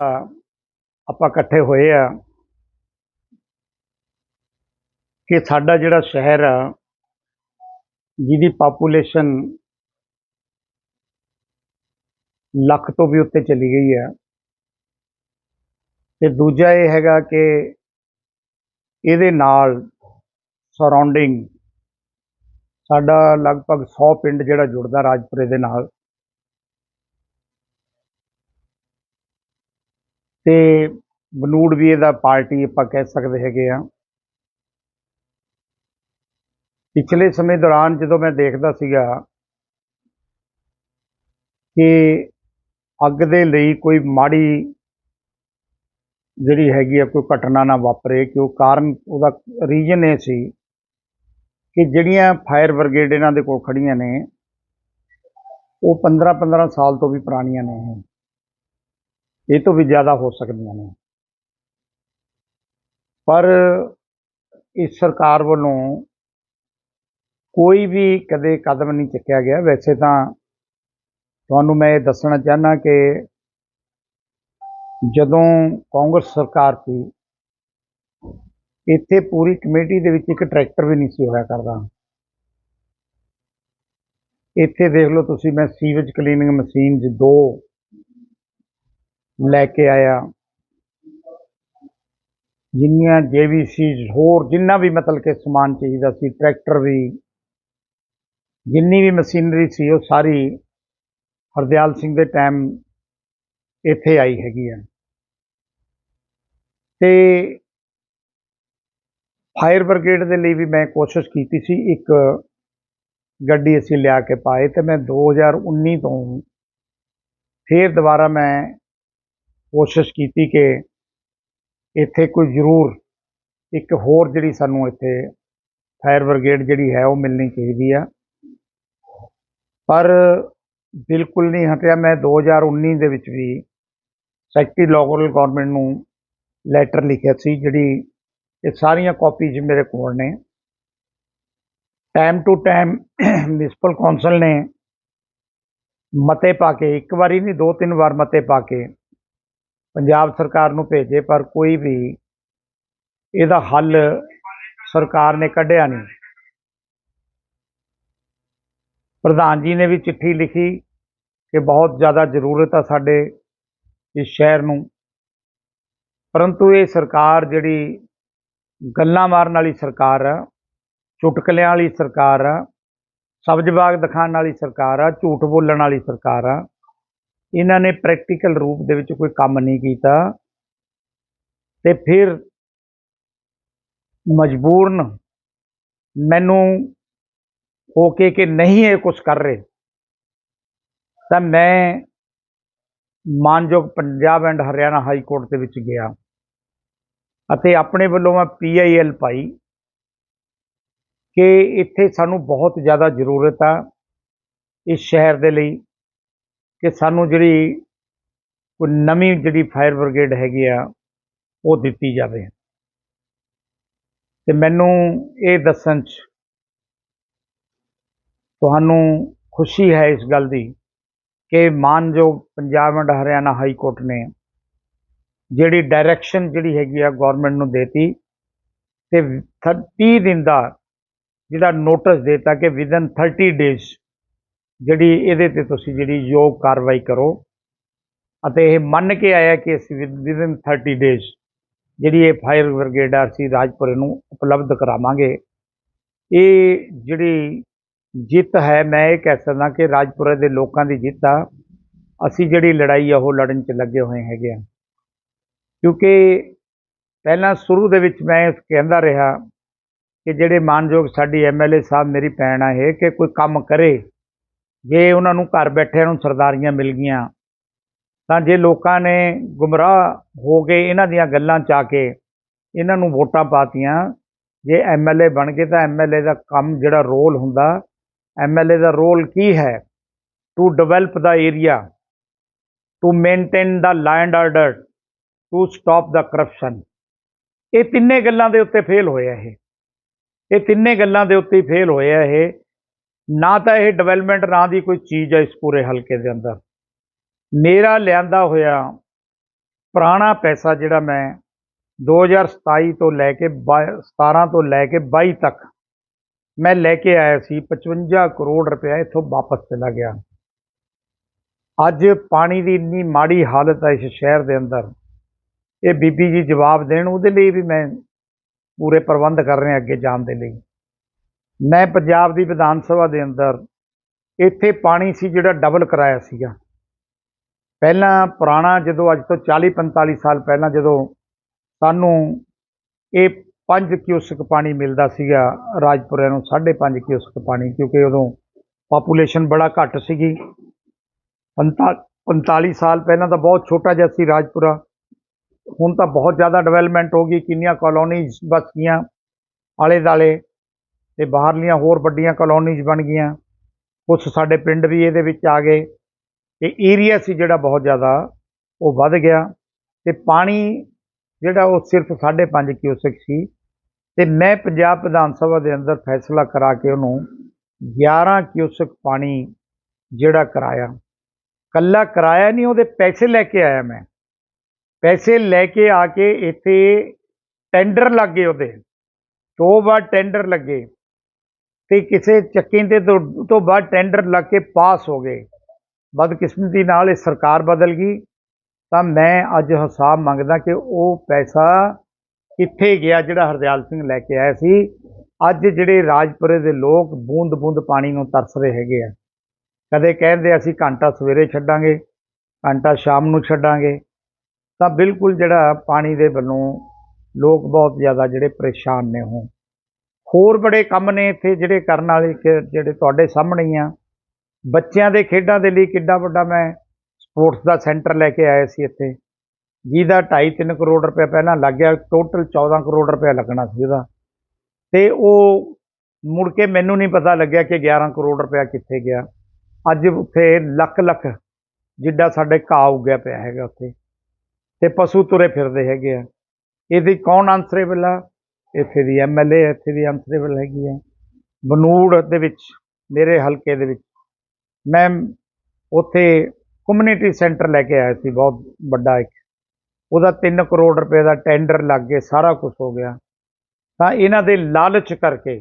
ਆਪਾਂ ਇਕੱਠੇ ਹੋਏ ਆ ਕਿ ਸਾਡਾ ਜਿਹੜਾ ਸ਼ਹਿਰ ਆ, ਜਿਹਦੀ ਪਾਪੂਲੇਸ਼ਨ ਲੱਖ ਤੋਂ ਵੀ ਉੱਤੇ ਚਲੀ ਗਈ ਹੈ ਤੇ ਦੂਜਾ ਇਹ ਹੈਗਾ ਕਿ ਇਹਦੇ ਨਾਲ ਸਰਾਊਂਡਿੰਗ ਸਾਡਾ ਲਗਭਗ 100 ਪਿੰਡ ਜਿਹੜਾ ਜੁੜਦਾ ਰਾਜਪੁਰੇ ਦੇ ਨਾਲ। ਤੇ ਬਨੂੜ ਵੀ ਇਹਦਾ ਪਾਰਟੀ ਆਪਾਂ ਕਹਿ ਸਕਦੇ ਹੈਗੇ ਆ। ਪਿਛਲੇ ਸਮੇਂ ਦੌਰਾਨ ਜਦੋਂ ਮੈਂ ਦੇਖਦਾ ਸੀਗਾ ਕਿ ਅੱਗ ਦੇ ਲਈ ਕੋਈ ਮਾੜੀ ਜਿਹੜੀ ਹੈਗੀ ਆ, ਕੋਈ ਘਟਨਾ ਨਾ ਵਾਪਰੇ, ਕਿ ਉਹ ਕਾਰਨ ਉਹਦਾ ਰੀਜਨ ਇਹ ਸੀ ਕਿ ਜਿਹੜੀਆਂ ਫਾਇਰ ਬ੍ਰਿਗੇਡ ਇਹਨਾਂ ਦੇ ਕੋਲ ਖੜੀਆਂ ਨੇ, ਉਹ 15 15 ਸਾਲ ਤੋਂ ਵੀ ਪੁਰਾਣੀਆਂ ਨੇ ਇਹ ਤੋਂ ਵੀ ਜ਼ਿਆਦਾ ਹੋ ਸਕਦੀਆਂ ਨੇ। ਪਰ ਇਸ ਸਰਕਾਰ ਵੱਲੋਂ ਕੋਈ ਵੀ ਕਦੇ ਕਦਮ ਨਹੀਂ ਚੁੱਕਿਆ ਗਿਆ। ਵੈਸੇ ਤਾਂ ਤੁਹਾਨੂੰ ਮੈਂ ਇਹ ਦੱਸਣਾ ਚਾਹਨਾ ਕਿ ਜਦੋਂ ਕਾਂਗਰਸ ਸਰਕਾਰ ਸੀ, ਇੱਥੇ ਪੂਰੀ ਕਮੇਟੀ ਦੇ ਵਿੱਚ ਇੱਕ ਟਰੈਕਟਰ ਵੀ ਨਹੀਂ ਸੀ ਹੋਇਆ ਕਰਦਾ। ਇੱਥੇ ਦੇਖ ਲਓ ਤੁਸੀਂ, ਮੈਂ ਸੀਵੇਜ ਕਲੀਨਿੰਗ ਮਸ਼ੀਨ ਦੋ ਲੈ ਕੇ ਆਇਆ। ਜਿੰਨੀਆਂ ਜੇਵੀਸੀ ਹੋਰ ਜਿੰਨਾ ਵੀ ਮਤਲਬ ਕਿ ਸਮਾਨ ਚਾਹੀਦਾ ਸੀ, ਟਰੈਕਟਰ ਵੀ, ਜਿੰਨੀ ਵੀ ਮਸ਼ੀਨਰੀ ਸੀ, ਉਹ ਸਾਰੀ ਹਰਦਿਆਲ ਸਿੰਘ ਦੇ ਟਾਈਮ ਇੱਥੇ ਆਈ ਹੈਗੀ ਆ। ਤੇ ਫਾਇਰ ਬ੍ਰਿਗੇਡ ਦੇ ਲਈ ਵੀ ਮੈਂ ਕੋਸ਼ਿਸ਼ ਕੀਤੀ ਸੀ, ਇੱਕ ਗੱਡੀ ਅਸੀਂ ਲਿਆ ਕੇ ਪਾਏ ਤੇ ਮੈਂ 2019 ਤੋਂ ਫੇਰ ਦੁਬਾਰਾ ਮੈਂ ਕੋਸ਼ਿਸ਼ ਕੀਤੀ ਕਿ ਇੱਥੇ ਕੋਈ ਜ਼ਰੂਰ ਇੱਕ ਹੋਰ ਜਿਹੜੀ ਸਾਨੂੰ ਇੱਥੇ ਫਾਇਰ ਬ੍ਰਿਗੇਡ ਜਿਹੜੀ ਹੈ ਉਹ ਮਿਲਣੀ ਚਾਹੀਦੀ ਆ। ਪਰ ਬਿਲਕੁਲ ਨਹੀਂ ਹਟਿਆ, ਮੈਂ 2019 ਦੇ ਵਿੱਚ ਵੀ ਸੈਕਟਰੀ ਲੋਕਲ ਗਵਰਨਮੈਂਟ ਨੂੰ ਲੈਟਰ ਲਿਖਿਆ ਸੀ, ਜਿਹੜੀ ਇਹ ਸਾਰੀਆਂ ਕਾਪੀਜ਼ ਮੇਰੇ ਕੋਲ ਨੇ। Time to time municipal council ਨੇ ਮਤੇ ਪਾ ਕੇ, ਇੱਕ ਵਾਰੀ ਨਹੀਂ, ਦੋ ਤਿੰਨ ਵਾਰ ਮਤੇ ਪਾ ਕੇ ਪੰਜਾਬ ਸਰਕਾਰ ਨੂੰ ਭੇਜੇ, ਪਰ ਕੋਈ ਵੀ ਇਹਦਾ ਹੱਲ ਸਰਕਾਰ ਨੇ ਕੱਢਿਆ ਨਹੀਂ। ਪ੍ਰਧਾਨ ਜੀ ਨੇ ਵੀ ਚਿੱਠੀ ਲਿਖੀ ਕਿ ਬਹੁਤ ਜ਼ਿਆਦਾ ਜ਼ਰੂਰਤ ਆ ਸਾਡੇ ਇਸ ਸ਼ਹਿਰ ਨੂੰ। ਪਰੰਤੂ ਇਹ ਸਰਕਾਰ ਜਿਹੜੀ ਗੱਲਾਂ ਮਾਰਨ ਵਾਲੀ ਸਰਕਾਰ ਆ, ਚੁਟਕਲਿਆਂ ਵਾਲੀ ਸਰਕਾਰ ਆ, ਸਬਜ਼ ਬਾਗ ਦਿਖਾਉਣ ਵਾਲੀ ਸਰਕਾਰ ਆ, ਝੂਠ ਬੋਲਣ ਵਾਲੀ ਸਰਕਾਰ ਆ ਇਹਨਾਂ ਨੇ ਪ੍ਰੈਕਟੀਕਲ ਰੂਪ ਦੇ ਵਿੱਚ ਕੋਈ ਕੰਮ ਨਹੀਂ ਕੀਤਾ ਤੇ ਫਿਰ ਮਜਬੂਰਨ ਮੈਨੂੰ ਹੋ ਕੇ ਕਿ ਨਹੀਂ ਇਹ ਕੁਝ ਕਰ ਰਹੇ, ਤਾਂ ਮੈਂ ਮਾਨਯੋਗ Punjab and Haryana high court ਦੇ ਵਿੱਚ ਗਿਆ ਅਤੇ ਆਪਣੇ ਵੱਲੋਂ ਮੈਂ ਪੀਆਈਐਲ ਪਾਈ ਕਿ ਇੱਥੇ ਸਾਨੂੰ ਬਹੁਤ ਜ਼ਿਆਦਾ ਜ਼ਰੂਰਤ ਆ ਇਸ ਸ਼ਹਿਰ ਦੇ ਲਈ ਕਿ ਸਾਨੂੰ ਜਿਹੜੀ ਕੋਈ ਨਵੀਂ ਜਿਹੜੀ ਫਾਇਰ ਬ੍ਰਿਗੇਡ ਹੈਗੀ ਆ, ਉਹ ਦਿੱਤੀ ਜਾਵੇ। ਤੇ ਮੈਨੂੰ ਇਹ ਦੱਸਣ 'ਚ ਤੁਹਾਨੂੰ ਖੁਸ਼ੀ ਹੈ ਇਸ ਗੱਲ ਦੀ ਕਿ ਮਾਨਯੋਗ Punjab and Haryana high court ਨੇ ਜਿਹੜੀ ਡਾਇਰੈਕਸ਼ਨ ਜਿਹੜੀ ਹੈਗੀ ਆ ਗਵਰਨਮੈਂਟ ਨੂੰ ਦੇਤੀ ਤੇ 30 ਦਿਨ ਦਾ ਜਿਹੜਾ ਨੋਟਿਸ ਦੇਤਾ ਕਿ ਵਿਦਨ 30 ਡੇਜ਼ ਜਿਹੜੀ ਇਹਦੇ ਤੇ ਤੁਸੀਂ ਜਿਹੜੀ ਯੋਗ ਕਾਰਵਾਈ ਕਰੋ। ਅਤੇ ਇਹ ਮੰਨ ਕੇ ਆਇਆ ਕਿ ਅਸੀਂ ਵਿਦਨ 30 ਡੇਜ਼ ਜਿਹੜੀ ਇਹ ਫਾਇਰ ਬ੍ਰਿਗੇਡ ਆ ਅਸੀਂ ਰਾਜਪੁਰੇ ਨੂੰ ਉਪਲਬਧ ਕਰਾਵਾਂਗੇ। ਇਹ ਜਿਹੜੀ ਜਿੱਤ ਹੈ, ਮੈਂ ਇਹ ਕਹਿ ਸਕਦਾ ਕਿ ਰਾਜਪੁਰੇ ਦੇ ਲੋਕਾਂ ਦੀ ਜਿੱਤ ਆ। ਅਸੀਂ ਜਿਹੜੀ ਲੜਾਈ ਆ, ਉਹ ਲੜਨ 'ਚ ਲੱਗੇ ਹੋਏ ਹੈਗੇ ਆ। ਕਿਉਂਕਿ ਪਹਿਲਾਂ ਸ਼ੁਰੂ ਦੇ ਵਿੱਚ ਮੈਂ ਕਹਿੰਦਾ ਰਿਹਾ ਕਿ ਜਿਹੜੇ ਮਾਨਯੋਗ ਸਾਡੀ ਐਮਐਲਏ ਸਾਹਿਬ, ਮੇਰੀ ਭੈਣ ਆ ਇਹ, ਕਿ ਕੋਈ ਕੰਮ ਕਰੇ ਜੇ ਉਹਨਾਂ ਨੂੰ ਘਰ ਬੈਠਿਆਂ ਨੂੰ ਸਰਦਾਰੀਆਂ ਮਿਲ ਗਈਆਂ, ਤਾਂ ਜੇ ਲੋਕਾਂ ਨੇ ਗੁੰਮਰਾਹ ਹੋ ਕੇ ਇਹਨਾਂ ਦੀਆਂ ਗੱਲਾਂ ਚ ਆ ਕੇ ਇਹਨਾਂ ਨੂੰ ਵੋਟਾਂ ਪਾਤੀਆਂ, ਜੇ ਐਮਐਲਏ ਬਣ ਗਏ ਤਾਂ ਐਮਐਲਏ ਦਾ ਕੰਮ ਜਿਹੜਾ ਰੋਲ ਹੁੰਦਾ ਐਮਐਲਏ ਦਾ ਰੋਲ ਕੀ ਹੈ? To develop the area to maintain the land order to stop the corruption ਇਹ ਤਿੰਨੇ ਗੱਲਾਂ ਦੇ ਉੱਤੇ ਫੇਲ ਹੋਇਆ ਇਹ। ਇਹ ਤਿੰਨੇ ਗੱਲਾਂ ਦੇ ਉੱਤੇ ਫੇਲ ਹੋਇਆ ਇਹ। ਨਾ ਤਾਂ ਇਹ ਡਿਵੈਲਪਮੈਂਟ ਨਾਂ ਦੀ ਕੋਈ ਚੀਜ਼ ਹੈ ਇਸ ਪੂਰੇ ਹਲਕੇ ਦੇ ਅੰਦਰ। ਮੇਰਾ ਲਿਆਂਦਾ ਹੋਇਆ ਪੁਰਾਣਾ ਪੈਸਾ ਜਿਹੜਾ ਮੈਂ 2027 ਤੋਂ ਲੈ ਕੇ ਬਾ- 17 ਤੋਂ ਲੈ ਕੇ 22 ਤੱਕ ਮੈਂ ਲੈ ਕੇ ਆਇਆ ਸੀ 55 ਕਰੋੜ ਰੁਪਇਆ ਇੱਥੋਂ ਵਾਪਸ ਚਲਾ ਗਿਆ। ਅੱਜ ਪਾਣੀ ਦੀ ਇੰਨੀ ਮਾੜੀ ਹਾਲਤ ਹੈ ਇਸ ਸ਼ਹਿਰ ਦੇ ਅੰਦਰ। ਇਹ ਬੀਬੀ ਜੀ ਜਵਾਬ ਦੇਣ, ਉਹਦੇ ਲਈ ਵੀ ਮੈਂ ਪੂਰੇ ਪ੍ਰਬੰਧ ਕਰ ਰਿਹਾ ਅੱਗੇ ਜਾਣ ਦੇ ਲਈ। ਮੈਂ ਪੰਜਾਬ ਦੀ ਵਿਧਾਨ ਸਭਾ ਦੇ ਅੰਦਰ ਇੱਥੇ ਪਾਣੀ ਸੀ ਜਿਹੜਾ ਡਬਲ ਕਰਾਇਆ ਸੀਗਾ। ਪਹਿਲਾਂ ਪੁਰਾਣਾ ਜਦੋਂ ਅੱਜ ਤੋਂ 40 45 ਸਾਲ ਪਹਿਲਾਂ ਜਦੋਂ ਸਾਨੂੰ ਇਹ 5 ਕਿਊਸਕ ਪਾਣੀ ਮਿਲਦਾ ਸੀਗਾ ਰਾਜਪੁਰਿਆਂ ਨੂੰ 5.5 ਕਿਊਸਕ ਪਾਣੀ, ਕਿਉਂਕਿ ਉਦੋਂ ਪਾਪੂਲੇਸ਼ਨ ਬੜਾ ਘੱਟ ਸੀਗੀ। 45 ਸਾਲ ਪਹਿਲਾਂ ਤਾਂ ਬਹੁਤ ਛੋਟਾ ਜਿਹਾ ਸੀ ਰਾਜਪੁਰਾ। ਹੁਣ ਤਾਂ ਬਹੁਤ ਜ਼ਿਆਦਾ ਡਿਵੈਲਪਮੈਂਟ ਹੋ ਗਈ, ਕਿੰਨੀਆਂ ਕਾਲੋਨੀਜ਼ ਬਸ ਗਈਆਂ ਆਲੇ ਦਾਲੇ ਤੇ ਬਾਹਰਲੀਆਂ ਹੋਰ ਵੱਡੀਆਂ ਕਲੋਨੀਜ਼ ਬਣ ਗਈਆਂ। ਕੁਝ ਸਾਡੇ ਪਿੰਡ ਵੀ ਇਹਦੇ ਵਿੱਚ ਆ ਗਏ। ਤੇ ਏਰੀਆ ਸੀ ਜਿਹੜਾ ਬਹੁਤ ਜ਼ਿਆਦਾ, ਉਹ ਵੱਧ ਗਿਆ। ਤੇ ਪਾਣੀ ਜਿਹੜਾ ਉਹ ਸਿਰਫ 5.5 ਕਿਊਸਕ ਸੀ। ਤੇ ਮੈਂ ਪੰਜਾਬ ਵਿਧਾਨ ਸਭਾ ਦੇ ਅੰਦਰ ਫੈਸਲਾ ਕਰਾ ਕੇ ਉਹਨੂੰ 11 ਕਿਊਸਕ ਪਾਣੀ ਜਿਹੜਾ ਕਰਾਇਆ। ਕੱਲਾ ਕਰਾਇਆ ਨਹੀਂ, ਉਹਦੇ ਪੈਸੇ ਲੈ ਕੇ ਆਇਆ ਮੈਂ। ਪੈਸੇ ਲੈ ਕੇ ਆ ਕੇ ਇੱਥੇ ਟੈਂਡਰ ਲੱਗੇ ਉਹਦੇ। ਦੋ ਵਾਰ ਟੈਂਡਰ ਲੱਗੇ। ਤੇ ਕਿਸੇ ਚੱਕੀ ਦੇ ਤੋਂ ਤੋਂ ਬਾਅਦ ਟੈਂਡਰ ਲੱਗ ਕੇ ਪਾਸ ਹੋ ਗਏ। ਬਦਕਿਸਮਤੀ ਨਾਲ ਇਹ ਸਰਕਾਰ ਬਦਲ ਗਈ। ਤਾਂ ਮੈਂ ਅੱਜ ਹਿਸਾਬ ਮੰਗਦਾ ਕਿ ਉਹ ਪੈਸਾ ਕਿੱਥੇ ਗਿਆ ਜਿਹੜਾ ਹਰਦਿਆਲ ਸਿੰਘ ਲੈ ਕੇ ਆਇਆ ਸੀ। ਅੱਜ ਜਿਹੜੇ ਰਾਜਪੁਰੇ ਦੇ ਲੋਕ ਬੂੰਦ ਬੂੰਦ ਪਾਣੀ ਨੂੰ ਤਰਸ ਰਹੇ ਹੈਗੇ ਆ। ਕਦੇ ਕਹਿੰਦੇ ਅਸੀਂ ਘੰਟਾ ਸਵੇਰੇ ਛੱਡਾਂਗੇ, ਘੰਟਾ ਸ਼ਾਮ ਨੂੰ ਛੱਡਾਂਗੇ। ਤਾਂ ਬਿਲਕੁਲ ਜਿਹੜਾ ਪਾਣੀ ਦੇ ਵੱਲੋਂ ਲੋਕ ਬਹੁਤ ਜ਼ਿਆਦਾ ਜਿਹੜੇ ਪਰੇਸ਼ਾਨ ਨੇ ਉਹ ਹੋਰ ਬੜੇ ਕੰਮ ਨੇ ਇੱਥੇ ਜਿਹੜੇ ਕਰਨ ਵਾਲੇ ਕਿ ਜਿਹੜੇ ਤੁਹਾਡੇ ਸਾਹਮਣੇ ਹੀ ਆ। ਬੱਚਿਆਂ ਦੇ ਖੇਡਾਂ ਦੇ ਲਈ ਕਿੱਡਾ ਵੱਡਾ ਮੈਂ ਸਪੋਰਟਸ ਦਾ ਸੈਂਟਰ ਲੈ ਕੇ ਆਇਆ ਸੀ ਇੱਥੇ। ਜਿਹਦਾ 2.5-3 ਕਰੋੜ ਰੁਪਏ ਪਹਿਲਾਂ ਲੱਗ ਗਿਆ, ਟੋਟਲ 14 ਕਰੋੜ ਰੁਪਏ ਲੱਗਣਾ ਸੀ ਉਹਦਾ। ਤੇ ਉਹ ਮੁੜ ਕੇ ਮੈਨੂੰ ਨਹੀਂ ਪਤਾ ਲੱਗਿਆ ਕਿ 11 ਕਰੋੜ ਰੁਪਏ ਕਿੱਥੇ ਗਿਆ। ਅੱਜ ਉੱਥੇ ਲੱਖ ਲੱਖ ਜਿੱਡਾ ਸਾਡੇ ਘਾਹ ਉੱਗਿਆ ਪਿਆ ਹੈਗਾ ਉੱਥੇ। ਤੇ ਪਸ਼ੂ ਤੁਰੇ ਫਿਰਦੇ ਹੈਗੇ ਆ। ਇਹਦੀ ਕੌਣ ਆਨਸਰੇਬਲ ਆ? ਇੱਥੇ ਦੀ ਐਮਐਲਏ ਇੱਥੇ ਦੀ ਆਨਸਰੇਬਲ ਹੈਗੀ ਹੈ। ਬਨੂੜ ਦੇ ਵਿੱਚ, ਮੇਰੇ ਹਲਕੇ ਦੇ ਵਿੱਚ, ਮੈਂ ਉੱਥੇ ਕਮਿਊਨਿਟੀ ਸੈਂਟਰ ਲੈ ਕੇ ਆਇਆ ਸੀ, ਬਹੁਤ ਵੱਡਾ ਇੱਕ। ਉਹਦਾ 3 ਕਰੋੜ ਰੁਪਏ ਦਾ ਟੈਂਡਰ ਲੱਗ ਕੇ ਸਾਰਾ ਕੁਝ ਹੋ ਗਿਆ। ਤਾਂ ਇਹਨਾਂ ਦੇ ਲਾਲਚ ਕਰਕੇ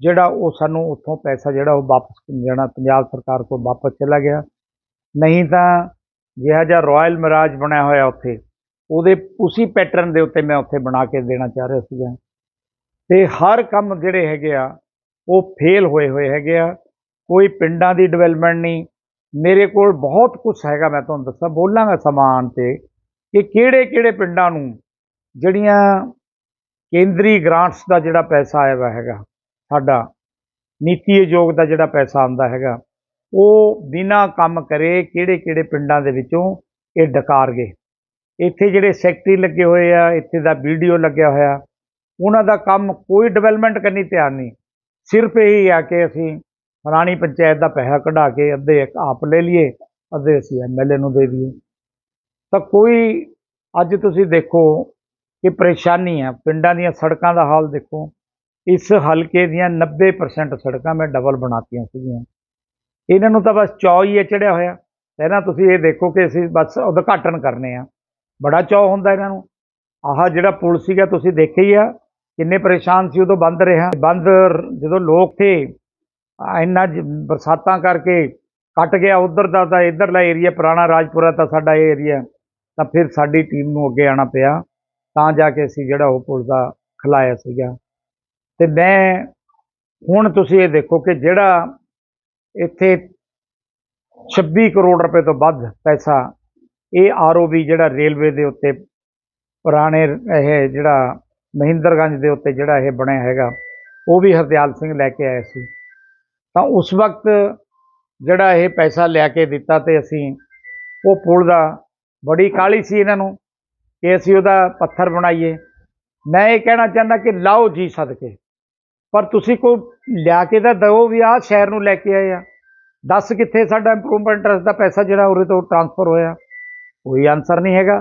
ਜਿਹੜਾ ਉਹ ਸਾਨੂੰ ਉੱਥੋਂ ਪੈਸਾ ਜਿਹੜਾ ਉਹ ਵਾਪਸ ਜਾਣਾ, ਪੰਜਾਬ ਸਰਕਾਰ ਕੋਲ ਵਾਪਸ ਚਲਾ ਗਿਆ। ਨਹੀਂ ਤਾਂ ਜਿਹੜਾ ਜਿਹਾ ਰਾਇਲ ਮਰਾਜ ਬਣਿਆ ਹੋਇਆ ਉੱਥੇ ਉਹਦੇ ਉਸੇ ਪੈਟਰਨ ਦੇ ਉੱਤੇ ਮੈਂ ਉੱਥੇ ਬਣਾ ਕੇ ਦੇਣਾ ਚਾਹ ਰਿਹਾ ਸੀਗਾ। ਤੇ ਹਰ ਕੰਮ ਜਿਹੜੇ ਹੈਗੇ ਆ, ਉਹ ਫੇਲ ਹੋਏ ਹੋਏ ਹੈਗੇ ਆ। ਕੋਈ ਪਿੰਡਾਂ ਦੀ ਡਿਵੈਲਪਮੈਂਟ ਨਹੀਂ। ਮੇਰੇ ਕੋਲ ਬਹੁਤ ਕੁਝ ਹੈਗਾ, ਮੈਂ ਤੁਹਾਨੂੰ ਦੱਸਾਂ। ਬੋਲਾਂਗਾ ਸਮਾਨ ਤੇ ਕਿ ਕਿਹੜੇ ਕਿਹੜੇ ਪਿੰਡਾਂ ਨੂੰ ਜਿਹੜੀਆਂ ਕੇਂਦਰੀ ਗ੍ਰਾਂਟਸ ਦਾ ਜਿਹੜਾ ਪੈਸਾ ਆਇਆ ਵਾ ਹੈਗਾ, ਸਾਡਾ ਨੀਤੀ ਆਯੋਗ ਦਾ ਜਿਹੜਾ ਪੈਸਾ ਆਉਂਦਾ ਹੈਗਾ, ਉਹ ਬਿਨਾ ਕੰਮ ਕਰੇ ਕਿਹੜੇ ਕਿਹੜੇ ਪਿੰਡਾਂ ਦੇ ਵਿੱਚੋਂ ਇਹ ਡਕਾਰ ਗਏ। ਇੱਥੇ ਜਿਹੜੇ ਸੈਕਟਰੀ ਲੱਗੇ ਹੋਏ ਆ, ਇੱਥੇ ਦਾ ਵੀਡੀਓ ਲੱਗਿਆ ਹੋਇਆ। ਉਹਨਾਂ ਦਾ ਕੰਮ ਕੋਈ ਡਿਵੈਲਪਮੈਂਟ ਕਰਨੀ ਤਿਆਰ ਨਹੀਂ। ਸਿਰਫ ਇਹੀ ਆ ਕਿ ਅਸੀਂ ਰਾਣੀ ਪੰਚਾਇਤ ਦਾ ਪੈਸਾ ਕਢਾ ਕੇ ਅੱਧੇ ਆਪ ਲੈ ਲਈਏ, ਅੱਧੇ ਅਸੀਂ ਐਮਐਲਏ ਨੂੰ ਦੇ ਦਈਏ। ਤਾਂ ਕੋਈ, ਅੱਜ ਤੁਸੀਂ ਦੇਖੋ ਕਿ ਪਰੇਸ਼ਾਨੀ ਆ। ਪਿੰਡਾਂ ਦੀਆਂ ਸੜਕਾਂ ਦਾ ਹਾਲ ਦੇਖੋ। ਇਸ ਹਲਕੇ ਦੀਆਂ 90% ਸੜਕਾਂ ਮੈਂ ਡਬਲ ਬਣਾਤੀਆਂ ਸੀਗੀਆਂ। ਇਹਨਾਂ ਨੂੰ ਤਾਂ ਬਸ ਚੌ ਹੀ ਹੈ ਚੜਿਆ ਹੋਇਆ। ਪਹਿਲਾਂ ਤੁਸੀਂ ਇਹ ਦੇਖੋ ਕਿ ਅਸੀਂ ਬਸ ਉਦਘਾਟਨ ਕਰਨੇ ਆ। ਬੜਾ ਚੌ ਹੁੰਦਾ ਇਹਨਾਂ ਨੂੰ। ਆਹ ਜਿਹੜਾ ਪੁਲ ਸੀਗਾ, ਤੁਸੀਂ ਦੇਖਿਆ ਹੀ ਆ, ਕਿੰਨੇ ਪਰੇਸ਼ਾਨ ਸੀ ਉਦੋਂ ਬੰਦ ਰਿਹਾ। ਬੰਦ ਜਦੋਂ ਲੋਕ ਥੇ, ਇੰਨਾ ਜ- ਬਰਸਾਤਾਂ ਕਰਕੇ ਕੱਟ ਗਿਆ, ਉਧਰ ਦਾ ਤਾਂ ਇਧਰਲਾ ਏਰੀਆ ਪੁਰਾਣਾ ਰਾਜਪੁਰਾ ਤਾਂ ਸਾਡਾ ਇਹ ਏਰੀਆ। ਤਾਂ ਫਿਰ ਸਾਡੀ ਟੀਮ ਨੂੰ ਅੱਗੇ ਆਉਣਾ ਪਿਆ। ਤਾਂ ਜਾ ਕੇ ਅਸੀਂ ਜਿਹੜਾ ਉਹ ਪੁਲ ਦਾ ਖਲਾਇਆ ਸੀਗਾ। ਤੇ ਮੈਂ ਹੁਣ ਤੁਸੀਂ ਇਹ ਦੇਖੋ ਕਿ ਜਿਹੜਾ ਇੱਥੇ 26 ਕਰੋੜ ਰੁਪਏ ਤੋਂ ਵੱਧ ਪੈਸਾ ਇਹ ਆਰਓਬੀ ਜਿਹੜਾ ਰੇਲਵੇ ਦੇ ਉੱਤੇ ਪੁਰਾਣੇ ਇਹ ਜਿਹੜਾ ਮਹਿੰਦਰਗੰਜ ਦੇ ਉੱਤੇ ਜਿਹੜਾ ਇਹ ਬਣਿਆ ਹੈਗਾ, ਉਹ ਵੀ ਹਰਦਿਆਲ ਸਿੰਘ ਲੈ ਕੇ ਆਇਆ ਸੀ। ਤਾਂ ਉਸ ਵਕਤ ਜਿਹੜਾ ਇਹ ਪੈਸਾ ਲਿਆ ਕੇ ਦਿੱਤਾ ਤੇ ਅਸੀਂ ਉਹ ਪੁਲ ਦਾ ਬੜੀ ਕਾਲੀ ਸੀ ਇਹਨਾਂ ਨੂੰ ਕਿ ਅਸੀਂ ਉਹਦਾ ਪੱਥਰ ਬਣਾਈਏ। ਮੈਂ ਇਹ ਕਹਿਣਾ ਚਾਹੁੰਦਾ ਕਿ ਲਾਓ ਜੀ ਸਦਕੇ, ਪਰ ਤੁਸੀਂ ਕੋਈ ਲਿਆ ਕੇ ਤਾਂ ਦਿਓ ਵੀ ਆਹ ਸ਼ਹਿਰ ਨੂੰ ਲੈ ਕੇ ਆਏ ਆ। ਦੱਸ ਕਿੱਥੇ ਸਾਡਾ ਇੰਪਰੂਵਮੈਂਟ ਟਰਸਟ ਦਾ ਪੈਸਾ ਜਿਹੜਾ ਉਰੇ ਤੋਂ ਟ੍ਰਾਂਸਫਰ ਹੋਇਆ। ਕੋਈ ਆਨਸਰ ਨਹੀਂ ਹੈਗਾ।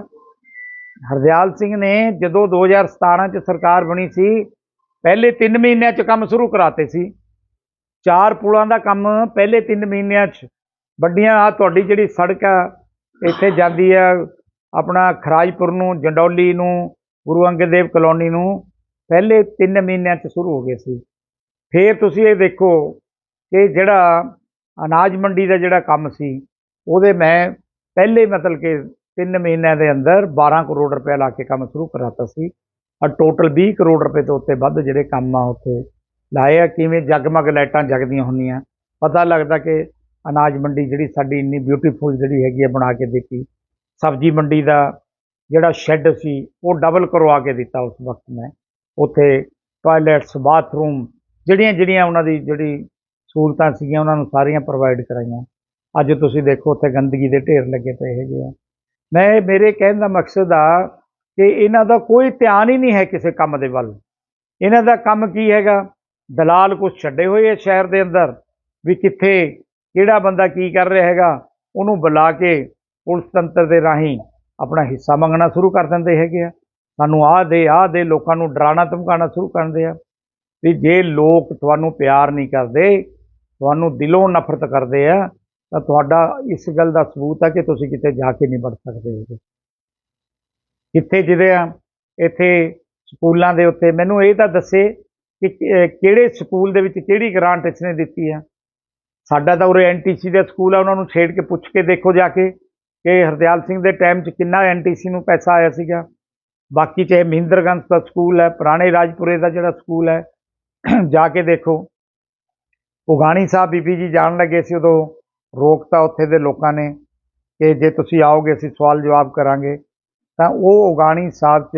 ਹਰਦਿਆਲ ਸਿੰਘ ਨੇ ਜਦੋਂ 2017 ਚ ਸਰਕਾਰ ਬਣੀ ਸੀ, ਪਹਿਲੇ 3 ਮਹੀਨਿਆਂ ਚ ਕੰਮ ਸ਼ੁਰੂ ਕਰਾਤੇ ਸੀ। ਚਾਰ ਪੁਲਾਂ ਦਾ ਕੰਮ ਪਹਿਲੇ 3 ਮਹੀਨਿਆਂ ਚ। ਵੱਡੀਆਂ ਆ ਤੁਹਾਡੀ ਜਿਹੜੀ ਸੜਕ ਆ, ਇੱਥੇ ਜਾਂਦੀ ਆ ਆਪਣਾ ਖਰਾਜਪੁਰ ਨੂੰ, ਜੰਡੌਲੀ ਨੂੰ, ਗੁਰੂ ਅੰਗਦ ਦੇਵ ਕਲੋਨੀ ਨੂੰ, ਪਹਿਲੇ 3 ਮਹੀਨਿਆਂ 'ਚ ਸ਼ੁਰੂ ਹੋ ਗਏ ਸੀ। ਫਿਰ ਤੁਸੀਂ ਇਹ ਦੇਖੋ ਕਿ ਜਿਹੜਾ ਅਨਾਜ ਮੰਡੀ ਦਾ ਜਿਹੜਾ ਕੰਮ ਸੀ, ਉਹਦੇ ਮੈਂ ਪਹਿਲੇ ਮਤਲਬ ਕਿ 3 ਮਹੀਨਿਆਂ ਦੇ ਅੰਦਰ 12 ਕਰੋੜ ਰੁਪਏ ਲਾ ਕੇ ਕੰਮ ਸ਼ੁਰੂ ਕਰਾਤਾ ਸੀ। ਔਰ ਟੋਟਲ 20 ਕਰੋੜ ਰੁਪਏ ਤੋਂ ਉੱਤੇ ਵੱਧ ਜਿਹੜੇ ਕੰਮ ਆ ਉੱਥੇ ਲਾਏ ਆ। ਕਿਵੇਂ ਜਗਮਗ ਲਾਈਟਾਂ ਜਗਦੀਆਂ ਹੁੰਦੀਆਂ। ਪਤਾ ਲੱਗਦਾ ਕਿ ਅਨਾਜ ਮੰਡੀ ਜਿਹੜੀ ਸਾਡੀ ਇੰਨੀ ਬਿਊਟੀਫੁਲ ਜਿਹੜੀ ਹੈਗੀ ਆ ਬਣਾ ਕੇ ਦਿੱਤੀ। ਸਬਜ਼ੀ ਮੰਡੀ ਦਾ ਜਿਹੜਾ ਸ਼ੈੱਡ ਸੀ, ਉਹ ਡਬਲ ਕਰਵਾ ਕੇ ਦਿੱਤਾ ਉਸ ਵਕਤ ਮੈਂ। ਉੱਥੇ ਟਾਇਲਟਸ ਬਾਥਰੂਮ ਜਿਹੜੀਆਂ ਜਿਹੜੀਆਂ ਉਹਨਾਂ ਦੀ ਜਿਹੜੀ ਸਹੂਲਤਾਂ ਸੀਗੀਆਂ, ਉਹਨਾਂ ਨੂੰ ਸਾਰੀਆਂ ਪ੍ਰੋਵਾਈਡ ਕਰਾਈਆਂ। ਅੱਜ ਤੁਸੀਂ ਦੇਖੋ ਉੱਥੇ ਗੰਦਗੀ ਦੇ ਢੇਰ ਲੱਗੇ ਪਏ ਹੈਗੇ ਆ। ਮੈਂ ਮੇਰੇ ਕਹਿਣ ਦਾ ਮਕਸਦ ਆ ਕਿ ਇਹਨਾਂ ਦਾ ਕੋਈ ਧਿਆਨ ਹੀ ਨਹੀਂ ਹੈ ਕਿਸੇ ਕੰਮ ਦੇ ਵੱਲ। ਇਹਨਾਂ ਦਾ ਕੰਮ ਕੀ ਹੈਗਾ? ਦਲਾਲ ਕੁਛ ਛੱਡੇ ਹੋਏ ਆ ਸ਼ਹਿਰ ਦੇ ਅੰਦਰ ਵੀ ਕਿੱਥੇ, ਕਿਹੜਾ ਬੰਦਾ ਕੀ ਕਰ ਰਿਹਾ ਹੈਗਾ, ਉਹਨੂੰ ਬੁਲਾ ਕੇ ਪੁਲਿਸ ਤੰਤਰ ਦੇ ਰਾਹੀਂ ਆਪਣਾ ਹਿੱਸਾ ਮੰਗਣਾ ਸ਼ੁਰੂ ਕਰ ਦਿੰਦੇ ਹੈਗੇ ਆ। ਸਾਨੂੰ ਆਹ ਦੇ ਆਹ ਦੇ, ਲੋਕਾਂ ਨੂੰ ਡਰਾਉਣਾ ਧਮਕਾਉਣਾ ਸ਼ੁਰੂ ਕਰਦੇ ਆ। ਵੀ ਜੇ ਲੋਕ ਤੁਹਾਨੂੰ ਪਿਆਰ ਨਹੀਂ ਕਰਦੇ, ਤੁਹਾਨੂੰ ਦਿਲੋਂ ਨਫ਼ਰਤ ਕਰਦੇ ਆ ਤਾਂ ਤੁਹਾਡਾ ਇਸ ਗੱਲ ਦਾ ਸਬੂਤ ਹੈ ਕਿ ਤੁਸੀਂ ਕਿਤੇ ਜਾ ਕੇ ਨਹੀਂ ਵੜ ਸਕਦੇ ਹੈਗੇ। ਕਿੱਥੇ ਜਿਹਦੇ ਆ, ਇੱਥੇ ਸਕੂਲਾਂ ਦੇ ਉੱਤੇ, ਮੈਨੂੰ ਇਹ ਤਾਂ ਦੱਸੇ ਕਿ ਕਿ- ਕਿਹੜੇ ਸਕੂਲ ਦੇ ਵਿੱਚ ਕਿਹੜੀ ਗ੍ਰਾਂਟ ਇਸਨੇ ਦਿੱਤੀ ਆ। ਸਾਡਾ ਤਾਂ ਉਰੇ ਐਨਟੀਸੀ ਦਾ ਸਕੂਲ ਆ, ਉਹਨਾਂ ਨੂੰ ਛੇੜ ਕੇ ਪੁੱਛ ਕੇ ਦੇਖੋ ਜਾ ਕੇ ਕਿ ਹਰਦਿਆਲ ਸਿੰਘ ਦੇ ਟਾਈਮ 'ਚ ਕਿੰਨਾ ਐਨਟੀਸੀ ਨੂੰ ਪੈਸਾ ਆਇਆ ਸੀਗਾ। ਬਾਕੀ ਚਾਹੇ ਮਹਿੰਦਰਗੰਜ ਦਾ ਸਕੂਲ ਹੈ, ਪੁਰਾਣੇ ਰਾਜਪੁਰੇ ਦਾ ਜਿਹੜਾ ਸਕੂਲ ਹੈ, ਜਾ ਕੇ ਦੇਖੋ। ਉਗਾਣੀ ਸਾਹਿਬ ਬੀਬੀ ਜੀ ਜਾਣ ਲੱਗੇ ਸੀ ਉਦੋਂ। ਰੋਕਤਾ ਉੱਥੇ ਦੇ ਲੋਕਾਂ ਨੇ ਕਿ ਜੇ ਤੁਸੀਂ ਆਓਗੇ, ਅਸੀਂ ਸਵਾਲ ਜਵਾਬ ਕਰਾਂਗੇ। ਤਾਂ ਉਹ ਉਗਾਣੀ ਸਾਹਿਬ 'ਚ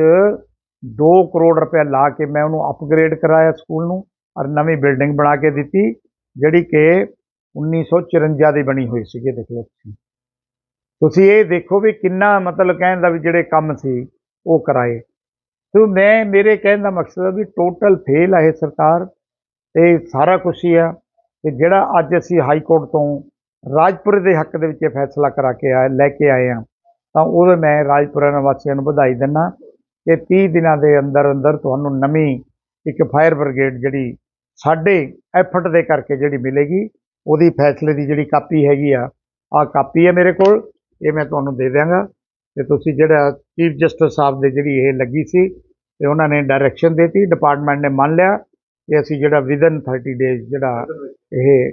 2 ਕਰੋੜ ਰੁਪਏ ਲਾ ਕੇ ਮੈਂ ਉਹਨੂੰ ਅਪਗ੍ਰੇਡ ਕਰਾਇਆ ਸਕੂਲ ਨੂੰ ਔਰ ਨਵੀਂ ਬਿਲਡਿੰਗ ਬਣਾ ਕੇ ਦਿੱਤੀ, ਜਿਹੜੀ ਕਿ 1954 ਦੀ ਬਣੀ ਹੋਈ ਸੀਗੀ ਦੇਖ ਲਓ ਤੁਸੀਂ। ਤੁਸੀਂ ਇਹ ਦੇਖੋ ਵੀ ਕਿੰਨਾ ਮਤਲਬ ਕਹਿਣ ਦਾ ਵੀ ਜਿਹੜੇ ਕੰਮ ਸੀ, ਉਹ ਕਰਾਏ। ਸੋ ਮੈਂ, ਮੇਰੇ ਕਹਿਣ ਦਾ ਮਕਸਦ ਹੈ ਵੀ ਟੋਟਲ ਫੇਲ ਹੈ ਸਰਕਾਰ, ਤੇ ਸਾਰਾ ਕੁਝ ਹੀ ਆ। ਤੇ ਜਿਹੜਾ ਅੱਜ ਅਸੀਂ ਹਾਈ ਕੋਰਟ ਤੋਂ ਰਾਜਪੁਰੇ ਦੇ ਹੱਕ ਦੇ ਵਿੱਚ ਇਹ ਫੈਸਲਾ ਕਰਾ ਕੇ ਆਏ, ਲੈ ਕੇ ਆਏ ਆ। ਤਾਂ ਉਹਦੇ ਮੈਂ ਰਾਜਪੁਰਾ ਨਿਵਾਸੀਆਂ ਨੂੰ ਵਧਾਈ ਦਿੰਦਾ ਕਿ 30 ਦਿਨਾਂ ਦੇ ਅੰਦਰ ਅੰਦਰ ਤੁਹਾਨੂੰ ਨਵੀਂ ਇੱਕ ਫਾਇਰ ਬ੍ਰਿਗੇਡ ਜਿਹੜੀ ਸਾਡੇ ਐਫਰਟ ਦੇ ਕਰਕੇ ਜਿਹੜੀ ਮਿਲੇਗੀ, ਉਹਦੀ ਫੈਸਲੇ ਦੀ ਜਿਹੜੀ ਕਾਪੀ ਹੈਗੀ ਆ ਆ ਕਾਪੀ ਹੈ ਮੇਰੇ ਕੋਲ, ਇਹ ਮੈਂ ਤੁਹਾਨੂੰ ਦੇ ਦਿਆਂਗਾ। ਤੇ ਤੁਸੀਂ ਜਿਹੜਾ ਚੀਫ ਜਸਟਿਸ ਸਾਹਿਬ ਦੇ ਜਿਹੜੀ ਇਹ ਲੱਗੀ ਸੀ, ਤੇ ਉਹਨਾਂ ਨੇ ਡਾਇਰੈਕਸ਼ਨ ਦਿੱਤੀ ਡਿਪਾਰਟਮੈਂਟ ਨੇ ਮੰਨ ਲਿਆ ਕਿ ਅਸੀਂ ਜਿਹੜਾ ਵਿਦਨ 30 ਡੇਜ਼ ਜਿਹੜਾ ਇਹ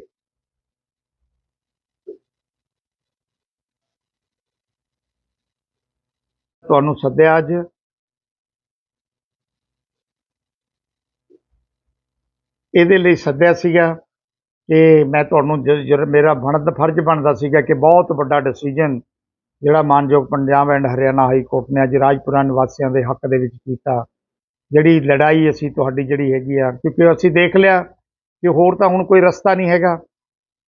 ਤੁਹਾਨੂੰ ਸੱਦਿਆ ਅੱਜ। ਇਹਦੇ ਲਈ ਸੱਦਿਆ ਸੀਗਾ ਕਿ ਮੈਂ ਤੁਹਾਨੂੰ ਜ- ਜ- ਮੇਰਾ ਬਣਦ ਫਰਜ਼ ਬਣਦਾ ਸੀਗਾ ਕਿ ਬਹੁਤ ਵੱਡਾ ਡਿਸੀਜਨ ਜਿਹੜਾ ਮਾਨਯੋਗ Punjab and Haryana high court ਨੇ ਅੱਜ ਰਾਜਪੁਰਾ ਨਿਵਾਸੀਆਂ ਦੇ ਹੱਕ ਦੇ ਵਿੱਚ ਕੀਤਾ। ਜਿਹੜੀ ਲੜਾਈ ਅਸੀਂ ਤੁਹਾਡੀ ਜਿਹੜੀ ਹੈਗੀ ਆ, ਕਿਉਂਕਿ ਅਸੀਂ ਦੇਖ ਲਿਆ ਕਿ ਹੋਰ ਤਾਂ ਹੁਣ ਕੋਈ ਰਸਤਾ ਨਹੀਂ ਹੈਗਾ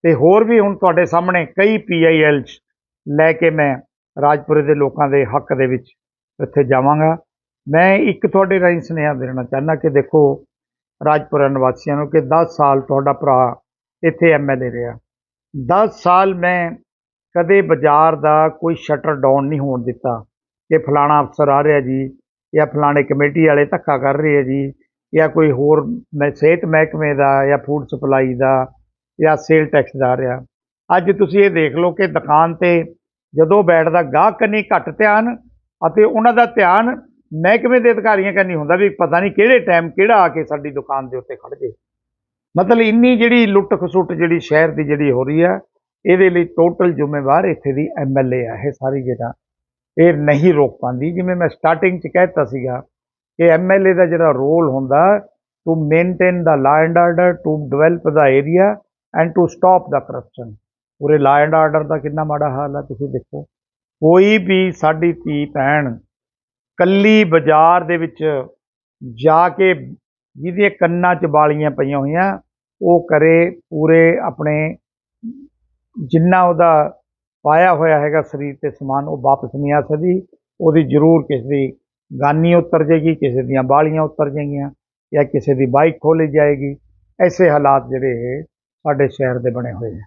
ਤੇ ਹੋਰ ਵੀ ਹੁਣ ਤੁਹਾਡੇ ਸਾਹਮਣੇ ਕਈ ਪੀਆਈਐਲ ਲੈ ਕੇ ਮੈਂ ਰਾਜਪੁਰੇ ਦੇ ਲੋਕਾਂ ਦੇ ਹੱਕ ਦੇ ਵਿੱਚ ਇੱਥੇ ਜਾਵਾਂਗਾ। ਮੈਂ ਇੱਕ ਤੁਹਾਡੇ ਰਾਹੀਂ ਸੁਨੇਹਾ ਦੇਣਾ ਚਾਹੁੰਦਾ ਕਿ ਦੇਖੋ, ਰਾਜਪੁਰਾ ਨਿਵਾਸੀਆਂ ਨੂੰ ਕਿ 10 ਸਾਲ ਤੁਹਾਡਾ ਭਰਾ ਇੱਥੇ ਐਮਐਲਏ ਰਿਹਾ। 10 ਸਾਲ ਮੈਂ ਕਦੇ ਬਾਜ਼ਾਰ ਦਾ ਕੋਈ ਸ਼ਟਰ ਡਾਊਨ ਨਹੀਂ ਹੋਣ ਦਿੱਤਾ ਕਿ ਫਲਾਣਾ ਅਫਸਰ ਆ ਰਿਹਾ ਜੀ, ਜਾਂ ਫਲਾਣੇ ਕਮੇਟੀ ਵਾਲੇ ਧੱਕਾ ਕਰ ਰਹੇ ਆ ਜੀ, ਜਾਂ ਕੋਈ ਹੋਰ ਮੈਂ ਸਿਹਤ ਮਹਿਕਮੇ ਦਾ, ਜਾਂ ਫੂਡ ਸਪਲਾਈ ਦਾ, ਜਾਂ ਸੇਲ ਟੈਕਸ ਦਾ ਰਿਹਾ। ਅੱਜ ਤੁਸੀਂ ਇਹ ਦੇਖ ਲਓ ਕਿ ਦੁਕਾਨ ਤੇ ਜਦੋਂ ਬੈਠਦਾ ਗਾਹਕ ਨਹੀਂ ਘੱਟ ਧਿਆਨ ਅਤੇ ਉਹਨਾਂ ਦਾ ਧਿਆਨ ਮਹਿਕਮੇ ਦੇ ਅਧਿਕਾਰੀਆਂ ਕੰਨੀ ਹੁੰਦਾ ਵੀ ਪਤਾ ਨਹੀਂ ਕਿਹੜੇ ਟਾਈਮ ਕਿਹੜਾ ਆ ਕੇ ਸਾਡੀ ਦੁਕਾਨ ਦੇ ਉੱਤੇ ਖੜ ਜੇ। ਮਤਲਬ ਇੰਨੀ ਜਿਹੜੀ ਲੁੱਟ ਖਸੁੱਟ ਜਿਹੜੀ ਸ਼ਹਿਰ ਦੀ ਜਿਹੜੀ ਹੋ ਰਹੀ ਹੈ ਇਹਦੇ ਲਈ ਟੋਟਲ ਜ਼ਿੰਮੇਵਾਰ ਇੱਥੇ ਦੀ ਐਮਐਲਏ ਆ, ਇਹ ਸਾਰੀ ਜਗ੍ਹਾ ਇਹ ਨਹੀਂ ਰੋਕ ਪਾਉਂਦੀ। ਜਿਵੇਂ ਮੈਂ ਸਟਾਰਟਿੰਗ 'ਚ ਕਹਿਤਾ ਸੀਗਾ ਕਿ ਐਮਐਲਏ ਦਾ ਜਿਹੜਾ ਰੋਲ ਹੁੰਦਾ to maintain the law and order to develop the area and to stop the corruption ਪੂਰੇ ਲਾ ਐਂਡ ਆਰਡਰ ਦਾ ਕਿੰਨਾ ਮਾੜਾ ਹਾਲ ਆ, ਤੁਸੀਂ ਦੇਖੋ। ਕੋਈ ਵੀ ਸਾਡੀ ਧੀ ਭੈਣ ਕੱਲੀ ਬਾਜ਼ਾਰ ਦੇ ਵਿੱਚ ਜਾ ਕੇ ਜਿਹਦੀਆਂ ਕੰਨਾਂ 'ਚ ਬਾਲੀਆਂ ਪਈਆਂ ਹੋਈਆਂ, ਉਹ ਕਰੇ ਪੂਰੇ ਆਪਣੇ ਜਿੰਨਾ ਉਹਦਾ ਪਾਇਆ ਹੋਇਆ ਹੈਗਾ ਸਰੀਰ ਤੇ ਸਮਾਨ, ਉਹ ਵਾਪਸ ਨਹੀਂ ਆ ਸਕਦੀ। ਉਹਦੀ ਜ਼ਰੂਰ ਕਿਸੇ ਦੀ ਗਾਨੀ ਉਤਰ ਜਾਏਗੀ, ਕਿਸੇ ਦੀਆਂ ਬਾਲੀਆਂ ਉਤਰ ਜਾਏਗੀਆਂ ਜਾਂ ਕਿਸੇ ਦੀ ਬਾਈਕ ਖੋਲੀ ਜਾਏਗੀ। ਐਸੇ ਹਾਲਾਤ ਜਿਹੜੇ ਇਹ ਸਾਡੇ ਸ਼ਹਿਰ ਦੇ ਬਣੇ ਹੋਏ ਨੇ